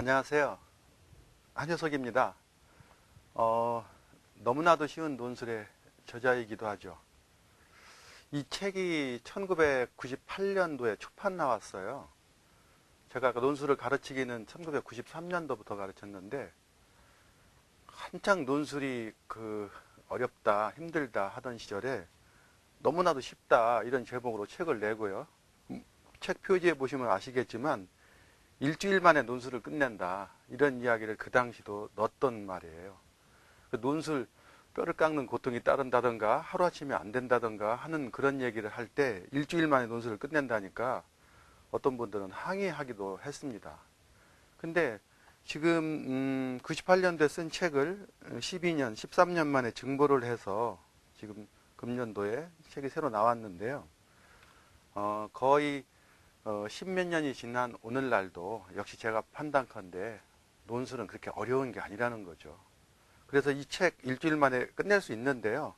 안녕하세요. 한효석입니다. 어, 너무나도 쉬운 논술의 저자이기도 하죠. 이 책이 1998년도에 초판 나왔어요. 제가 그 논술을 가르치기는 1993년도부터 가르쳤는데, 한창 논술이 그 어렵다, 힘들다 하던 시절에 너무나도 쉽다 이런 제목으로 책을 내고요. 음, 책 표지에 보시면 아시겠지만 일주일 만에 논술을 끝낸다 이런 이야기를 그 당시도 넣었던 말이에요. 그 논술 뼈를 깎는 고통이 따른다던가 하루아침에 안 된다던가 하는 그런 얘기를 할 때 일주일 만에 논술을 끝낸다니까 어떤 분들은 항의하기도 했습니다. 근데 지금 음 98년도에 쓴 책을 12년, 13년 만에 증보를 해서 지금 금년도에 책이 새로 나왔는데요. 어, 거의 어, 십몇 년이 지난 오늘날도 역시 제가 판단컨대 논술은 그렇게 어려운 게 아니라는 거죠. 그래서 이 책 일주일 만에 끝낼 수 있는데요.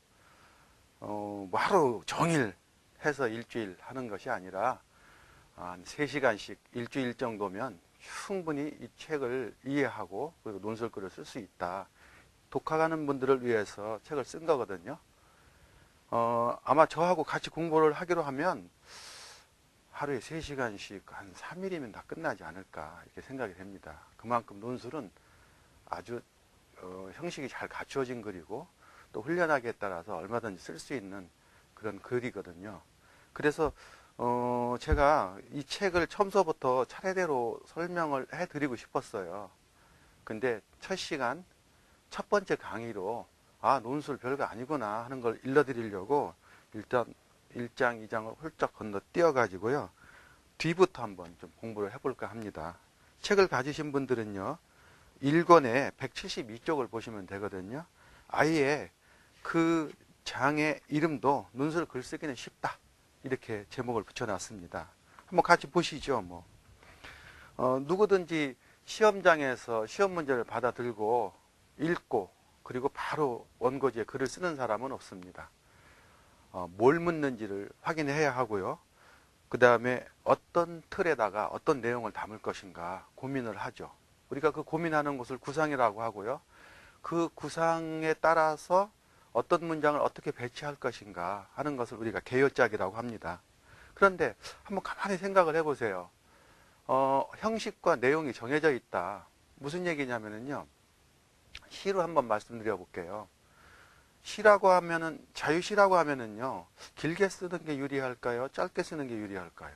어, 뭐 하루 종일 해서 일주일 하는 것이 아니라 한 3시간씩 일주일 정도면 충분히 이 책을 이해하고 그리고 논술글을 쓸 수 있다. 독학하는 분들을 위해서 책을 쓴 거거든요. 어, 아마 저하고 같이 공부를 하기로 하면 하루에 3시간씩 한 3일이면 다 끝나지 않을까 이렇게 생각이 됩니다. 그만큼 논술은 아주 어, 형식이 잘 갖추어진 글이고 또 훈련하기에 따라서 얼마든지 쓸 수 있는 그런 글이거든요. 그래서 어, 제가 이 책을 처음서부터 차례대로 설명을 해드리고 싶었어요. 근데 첫 시간, 첫 번째 강의로 아, 논술 별거 아니구나 하는 걸 일러드리려고 일단 1장, 2장을 훌쩍 건너 뛰어가지고요. 뒤부터 한번 좀 공부를 해볼까 합니다. 책을 가지신 분들은요, 1권에 172쪽을 보시면 되거든요. 아예 그 장의 이름도 논술 글쓰기는 쉽다. 이렇게 제목을 붙여놨습니다. 한번 같이 보시죠, 뭐. 어, 누구든지 시험장에서 시험 문제를 받아 들고 읽고 그리고 바로 원고지에 글을 쓰는 사람은 없습니다. 어, 뭘 묻는지를 확인해야 하고요. 그 다음에 어떤 틀에다가 어떤 내용을 담을 것인가 고민을 하죠. 우리가 그 고민하는 것을 구상이라고 하고요. 그 구상에 따라서 어떤 문장을 어떻게 배치할 것인가 하는 것을 우리가 개요짝이라고 합니다. 그런데 한번 가만히 생각을 해보세요. 어, 형식과 내용이 정해져 있다. 무슨 얘기냐면요. 시로 한번 말씀드려 볼게요. 시라고 하면은 자유시라고 하면은요 길게 쓰는 게 유리할까요? 짧게 쓰는 게 유리할까요?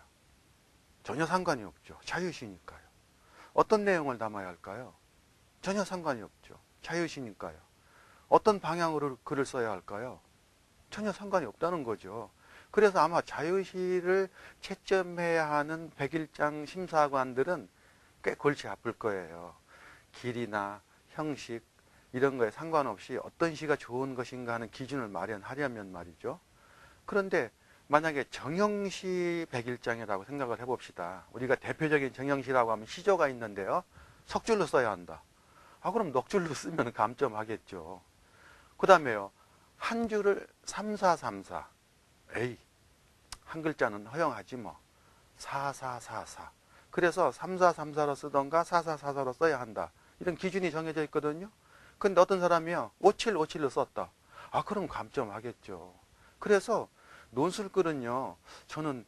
전혀 상관이 없죠. 자유시니까요. 어떤 내용을 담아야 할까요? 전혀 상관이 없죠. 자유시니까요. 어떤 방향으로 글을 써야 할까요? 전혀 상관이 없다는 거죠. 그래서 아마 자유시를 채점해야 하는 백일장 심사관들은 꽤 골치 아플 거예요. 길이나 형식, 이런 거에 상관없이 어떤 시가 좋은 것인가 하는 기준을 마련하려면 말이죠. 그런데 만약에 정형시 백일장이라고 생각을 해봅시다. 우리가 대표적인 정형시라고 하면 시조가 있는데요. 석줄로 써야 한다. 아, 그럼 넉줄로 쓰면 감점하겠죠. 그 다음에요. 한 줄을 3434. 에이, 한 글자는 허용하지 뭐. 4444. 그래서 3434로 쓰던가 4444로 써야 한다. 이런 기준이 정해져 있거든요. 근데 어떤 사람이요, 5757로 썼다. 아, 그럼 감점하겠죠. 그래서 논술글은요, 저는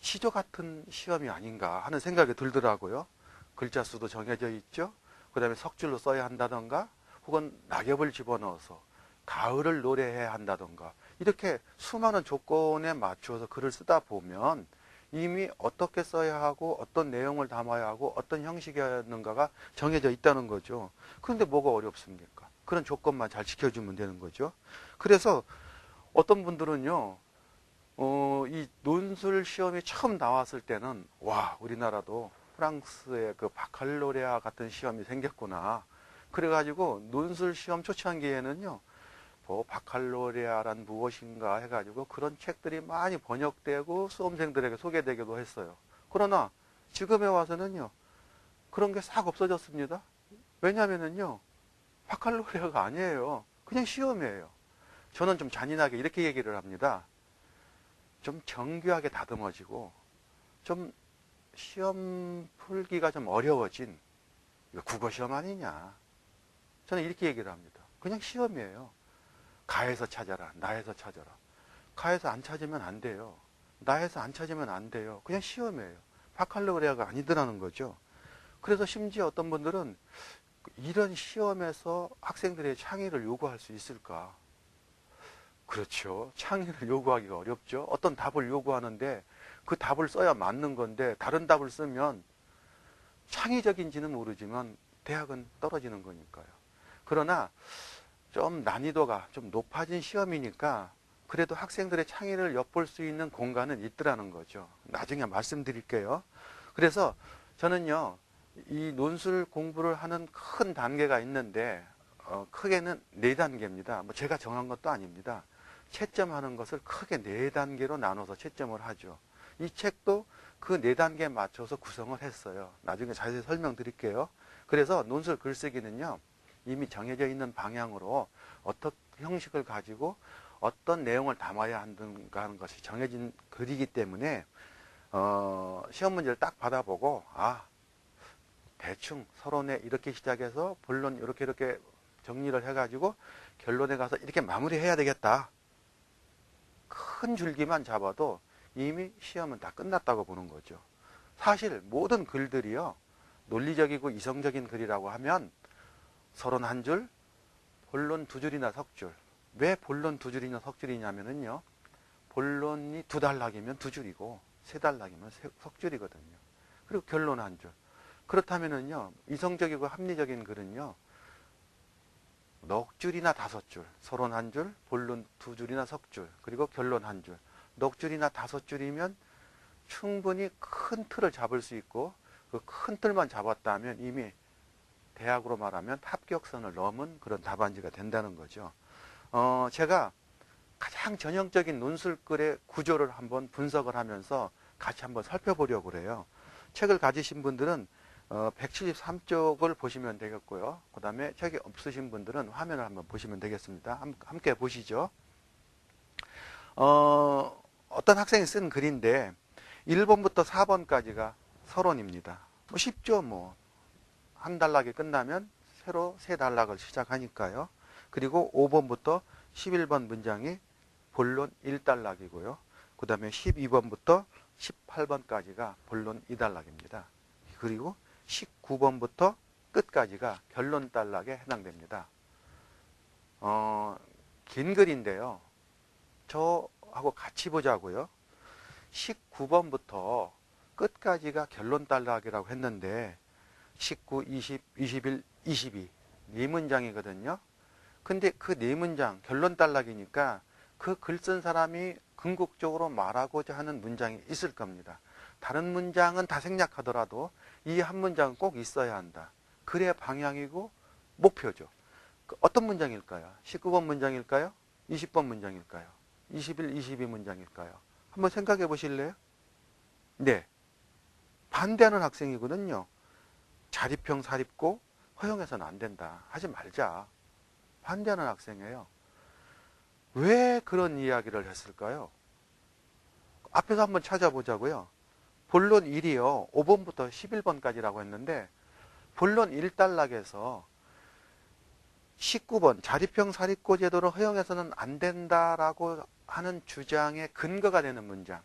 시조 같은 시험이 아닌가 하는 생각이 들더라고요. 글자 수도 정해져 있죠. 그 다음에 석줄로 써야 한다던가, 혹은 낙엽을 집어넣어서 가을을 노래해야 한다던가, 이렇게 수많은 조건에 맞추어서 글을 쓰다 보면 이미 어떻게 써야 하고 어떤 내용을 담아야 하고 어떤 형식이었는가가 정해져 있다는 거죠. 그런데 뭐가 어렵습니까? 그런 조건만 잘 지켜주면 되는 거죠. 그래서 어떤 분들은요, 어, 이 논술 시험이 처음 나왔을 때는 와 우리나라도 프랑스의 그 바칼로레아 같은 시험이 생겼구나. 그래가지고 논술 시험 초창기에는요, 뭐 바칼로레아란 무엇인가 해가지고 그런 책들이 많이 번역되고 수험생들에게 소개되기도 했어요. 그러나 지금에 와서는요 그런 게 싹 없어졌습니다. 왜냐하면은요 바칼로레아가 아니에요. 그냥 시험이에요. 저는 좀 잔인하게 이렇게 얘기를 합니다. 좀 정교하게 다듬어지고 좀 시험 풀기가 좀 어려워진 이거 국어 시험 아니냐. 저는 이렇게 얘기를 합니다. 그냥 시험이에요. 가에서 찾아라. 나에서 찾아라. 가에서 안 찾으면 안 돼요. 나에서 안 찾으면 안 돼요. 그냥 시험이에요. 바칼로그레아가 아니더라는 거죠. 그래서 심지어 어떤 분들은 이런 시험에서 학생들의 창의를 요구할 수 있을까? 그렇죠. 창의를 요구하기가 어렵죠. 어떤 답을 요구하는데 그 답을 써야 맞는 건데 다른 답을 쓰면 창의적인지는 모르지만 대학은 떨어지는 거니까요. 그러나 좀 난이도가 좀 높아진 시험이니까 그래도 학생들의 창의를 엿볼 수 있는 공간은 있더라는 거죠. 나중에 말씀드릴게요. 그래서 저는요, 이 논술 공부를 하는 큰 단계가 있는데, 어, 크게는 네 단계입니다. 뭐 제가 정한 것도 아닙니다. 채점하는 것을 크게 네 단계로 나눠서 채점을 하죠. 이 책도 그 네 단계에 맞춰서 구성을 했어요. 나중에 자세히 설명드릴게요. 그래서 논술 글쓰기는요, 이미 정해져 있는 방향으로 어떤 형식을 가지고 어떤 내용을 담아야 하는가 하는 것이 정해진 글이기 때문에 어, 시험 문제를 딱 받아보고 아 대충 서론에 이렇게 시작해서 본론 이렇게 이렇게 정리를 해가지고 결론에 가서 이렇게 마무리해야 되겠다. 큰 줄기만 잡아도 이미 시험은 다 끝났다고 보는 거죠. 사실 모든 글들이요 논리적이고 이성적인 글이라고 하면 서론 한 줄, 본론 두 줄이나 석 줄. 왜 본론 두 줄이나 석 줄이냐면은요. 본론이 두 단락이면 두 줄이고 세 단락이면 세- 석 줄이거든요. 그리고 결론 한 줄. 그렇다면은요. 이성적이고 합리적인 글은요. 넉 줄이나 다섯 줄. 서론 한 줄, 본론 두 줄이나 석 줄. 그리고 결론 한 줄. 넉 줄이나 다섯 줄이면 충분히 큰 틀을 잡을 수 있고 그 큰 틀만 잡았다면 이미 대학으로 말하면 합격선을 넘은 그런 답안지가 된다는 거죠. 어, 제가 가장 전형적인 논술글의 구조를 한번 분석을 하면서 같이 한번 살펴보려고 그래요. 책을 가지신 분들은 어, 173쪽을 보시면 되겠고요. 그 다음에 책이 없으신 분들은 화면을 한번 보시면 되겠습니다. 함, 함께 보시죠. 어, 어떤 학생이 쓴 글인데 1번부터 4번까지가 서론입니다. 뭐 쉽죠, 뭐. 한 단락이 끝나면 새로 세 단락을 시작하니까요. 그리고 5번부터 11번 문장이 본론 1단락이고요. 그 다음에 12번부터 18번까지가 본론 2단락입니다. 그리고 19번부터 끝까지가 결론 단락에 해당됩니다. 어, 긴 글인데요. 저하고 같이 보자고요. 19번부터 끝까지가 결론 단락이라고 했는데 19, 20, 21, 22. 네 문장이거든요. 근데 그 네 문장, 결론 단락이니까 그 글 쓴 사람이 궁극적으로 말하고자 하는 문장이 있을 겁니다. 다른 문장은 다 생략하더라도 이 한 문장은 꼭 있어야 한다. 글의 방향이고 목표죠. 그 어떤 문장일까요? 19번 문장일까요? 20번 문장일까요? 21, 22 문장일까요? 한번 생각해 보실래요? 네. 반대하는 학생이거든요. 자립형 사립고 허용해서는 안 된다. 하지 말자. 반대하는 학생이에요. 왜 그런 이야기를 했을까요? 앞에서 한번 찾아보자고요. 본론 1이요. 5번부터 11번까지라고 했는데 본론 1단락에서 19번 자립형 사립고 제도를 허용해서는 안 된다라고 하는 주장의 근거가 되는 문장.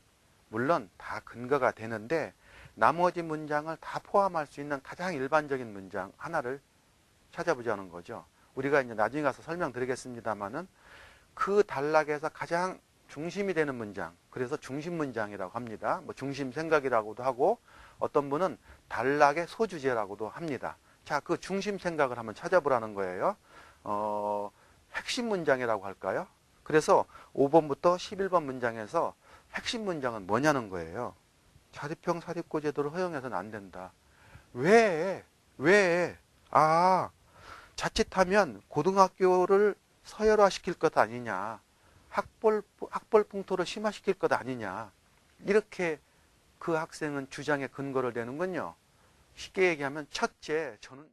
물론 다 근거가 되는데 나머지 문장을 다 포함할 수 있는 가장 일반적인 문장 하나를 찾아보자는 거죠. 우리가 이제 나중에 가서 설명드리겠습니다만은 그 단락에서 가장 중심이 되는 문장, 그래서 중심 문장이라고 합니다. 뭐 중심 생각이라고도 하고 어떤 분은 단락의 소주제라고도 합니다. 자, 그 중심 생각을 한번 찾아보라는 거예요. 어, 핵심 문장이라고 할까요? 그래서 5번부터 11번 문장에서 핵심 문장은 뭐냐는 거예요. 자립형 사립고 제도를 허용해서는 안 된다. 왜? 왜? 아, 자칫하면 고등학교를 서열화 시킬 것 아니냐. 학벌, 학벌 풍토를 심화시킬 것 아니냐. 이렇게 그 학생은 주장의 근거를 대는군요. 쉽게 얘기하면 첫째, 저는